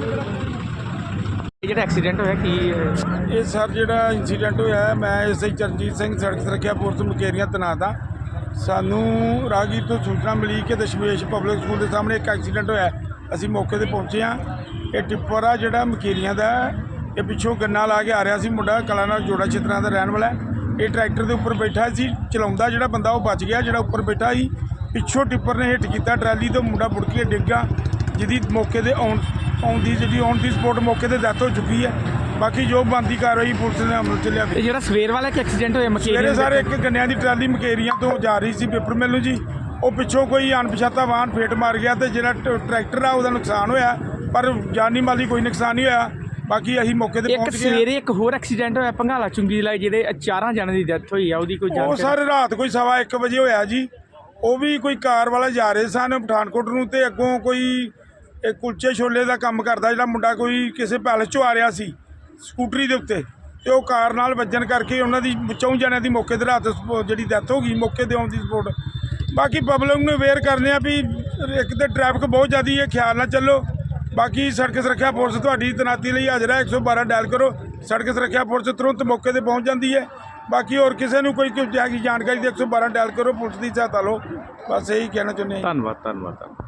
ਇਹ ਜਿਹੜਾ ਐਕਸੀਡੈਂਟ ਹੋਇਆ ਕੀ ਅਹ, ਇਹ ਸਰ ਜਿਹੜਾ ਇਨਸੀਡੈਂਟ ਹੋਇਆ ਹੈ, ਮੈਂ ਐਸਆਈ ਚਰਨਜੀਤ ਸਿੰਘ ਸੜਕ ਸੁਰੱਖਿਆ ਫੋਰਸ ਮੁਕੇਰੀਆਂ ਤੈਨਾਤ ਹਾਂ ਸਾਨੂੰ ਰਾਹਗੀਰ ਤੋਂ ਸੂਚਨਾ ਮਿਲੀ ਕਿ ਦਸ਼ਮੇਸ਼ ਪਬਲਿਕ ਸਕੂਲ ਦੇ ਸਾਹਮਣੇ ਇੱਕ ਐਕਸੀਡੈਂਟ ਹੋਇਆ ਹੈ। ਅਸੀਂ ਮੌਕੇ ਤੇ ਪਹੁੰਚੇ ਹਾਂ ਇਹ ਟਿੱਪਰ ਆ ਜਿਹੜਾ ਮਕੇਰੀਆਂ ਦਾ ਹੈ। ਇਹ ਪਿੱਛੋਂ ਗੰਨਾ ਲਾ ਕੇ ਆ ਰਿਹਾ ਸੀ ਮੁੰਡਾ ਕਲਾ ਨਾਲ ਜੋੜਾ ਛਿੱਤਰਾਂ ਦਾ ਰਹਿਣ ਵਾਲਾ ਹੈ। ਇਹ ਟਰੈਕਟਰ ਦੇ ਉੱਪਰ ਬੈਠਾ ਸੀ ਚਲਾਉਂਦਾ ਜਿਹੜਾ ਬੰਦਾ ਉਹ ਬਚ ਗਿਆ ਜਿਹੜਾ ਉੱਪਰ ਬੈਠਾ ਸੀ ਪਿੱਛੋਂ ਟਿੱਪਰ ਨੇ ਹਿੱਟ ਕੀਤਾ ਟਰਾਲੀ ਤੋਂ ਮੁੰਡਾ ਮੁੜ ਕੇ ਡਿੱਗਾ ਜਿਹਦੀ ਮੌਕੇ ਤੇ ਆਉਣ ਆਉਣ ਦੀ ਜਿਹੜੀ ਔਨ ਦੀ ਸਪੋਟ ਮੌਕੇ ਤੇ ਡੈਥ ਹੋ ਚੁੱਕੀ ਹੈ। ਬਾਕੀ ਜੋ ਬਣਦੀ ਕਾਰਵਾਈ ਪੁਲਿਸ ਨੇ ਅਮਲ ਚ ਲਿਆਂਦੀ ਇਹ ਜਿਹੜਾ ਸਵੇਰ ਵਾਲਾ ਇੱਕ ਐਕਸੀਡੈਂਟ ਹੋਇਆ ਮਕੇਰੀਆਂ ਮੇਰੇ ਦੇ ਸਾਰੇ ਇੱਕ ਗੰਨਿਆਂ ਦੀ ਟਰਾਲੀ ਮਕੇਰੀਆਂ ਤੋਂ ਜਾ ਰਹੀ ਸੀ ਪੇਪਰ ਮਿਲ ਨੂੰ ਜੀ। ਉਹ ਪਿੱਛੋਂ ਕੋਈ ਅਣਪਛਾਤਾ ਵਾਹਨ ਫੇਟ ਮਾਰ ਗਿਆ ਤੇ ਜਿਹੜਾ ਟ- ਟਰੈਕਟਰ ਆ ਉਹਦਾ ਨੁਕਸਾਨ ਹੋਇਆ ਪਰ ਜਾਨੀ ਮਾਲੀ ਕੋਈ ਨੁਕਸਾਨ ਨਹੀਂ ਹੋਇਆ। ਬਾਕੀ ਅਸੀਂ ਮੌਕੇ ਤੇ ਇੱਕ ਪਹੁੰਚ ਗਏ ਹਾਂ। ਸਵੇਰੇ ਇੱਕ ਹੋਰ ਐਕਸੀਡੈਂਟ ਹੋਇਆ ਪੰਘਾਲਾ ਚੁੰਗੀ ਲਾਈ ਜਿਹਦੇ ਚਾਰਾਂ ਜਣਿਆਂ ਦੀ ਡੈਥ ਹੋਈ ਆ ਉਹਦੀ ਕੋਈ ਉਹ ਜਾਣਕਾਰੀ? ਸਰ ਰਾਤ ਕੋਈ ਸਵਾ 1 ਵਜੇ ਹੋਇਆ ਜੀ। ਉਹ ਵੀ ਕੋਈ ਕਾਰ ਵਾਲਾ ਜਾ ਰਹੇ ਸਨ ਪਠਾਨਕੋਟ ਨੂੰ ਤੇ ਅੱਗੋਂ ਕੋਈ ਇਹ ਕੁਲਚੇ ਛੋਲੇ ਦਾ ਕੰਮ ਕਰਦਾ ਜਿਹੜਾ ਮੁੰਡਾ ਕੋਈ ਕਿਸੇ ਪੈਲਸ ਚੋਂ ਆ ਰਿਹਾ ਸੀ, ਸਕੂਟਰੀ ਦੇ ਉੱਤੇ। ਤੇ ਉਹ ਕਾਰ ਨਾਲ ਵੱਜਣ ਕਰਕੇ ਉਹਨਾਂ ਦੀ ਚੌਂ ਜਣਿਆਂ ਦੀ ਮੌਕੇ ਤੇ ਰਾਤ ਸਪੋ- ਜਿਹੜੀ ਡੈਥ ਹੋ ਗਈ, ਮੌਕੇ ਤੇ ਆਉਣ ਦੀ ਸਪੋਰਟ ਬਾਕੀ ਪਬਲਿਕ ਨੂੰ ਅਵੇਅਰ ਕਰਨੇ ਆ ਵੀ ਇੱਕ ਤੇ ਟ੍ਰੈਫਿਕ ਬਹੁਤ ਜ਼ਿਆਦੀ ਹੈ, ਖਿਆਲ ਨਾਲ ਚੱਲੋ। ਬਾਕੀ ਸੜਕ ਸੁਰੱਖਿਆ ਫੋਰਸ ਤੁਹਾਡੀ ਤਨਾਤੀ ਲਈ ਹਾਜ਼ਰ ਹੈ 112 ਡਾਇਲ ਕਰੋ। ਸੜਕ ਸੁਰੱਖਿਆ ਫੋਰਸ ਤੁਰੰਤ ਮੌਕੇ ਤੇ ਪਹੁੰਚ ਜਾਂਦੀ ਹੈ। ਬਾਕੀ ਹੋਰ ਕਿਸੇ ਨੂੰ ਕੋਈ ਕੋਈ ਜਾਣਕਾਰੀ ਦੇ 112 ਡਾਇਲ ਕਰੋ, ਪੁਲਿਸ ਦੀ ਸਹਾਇਤਾ ਲਓ। ਬਸ ਇਹੀ ਕਹਿਣਾ ਚਾਹੁੰਦੇ ਹਾਂ ਧੰਨਵਾਦ ਧੰਨਵਾਦ ਧੰਨਵਾਦ।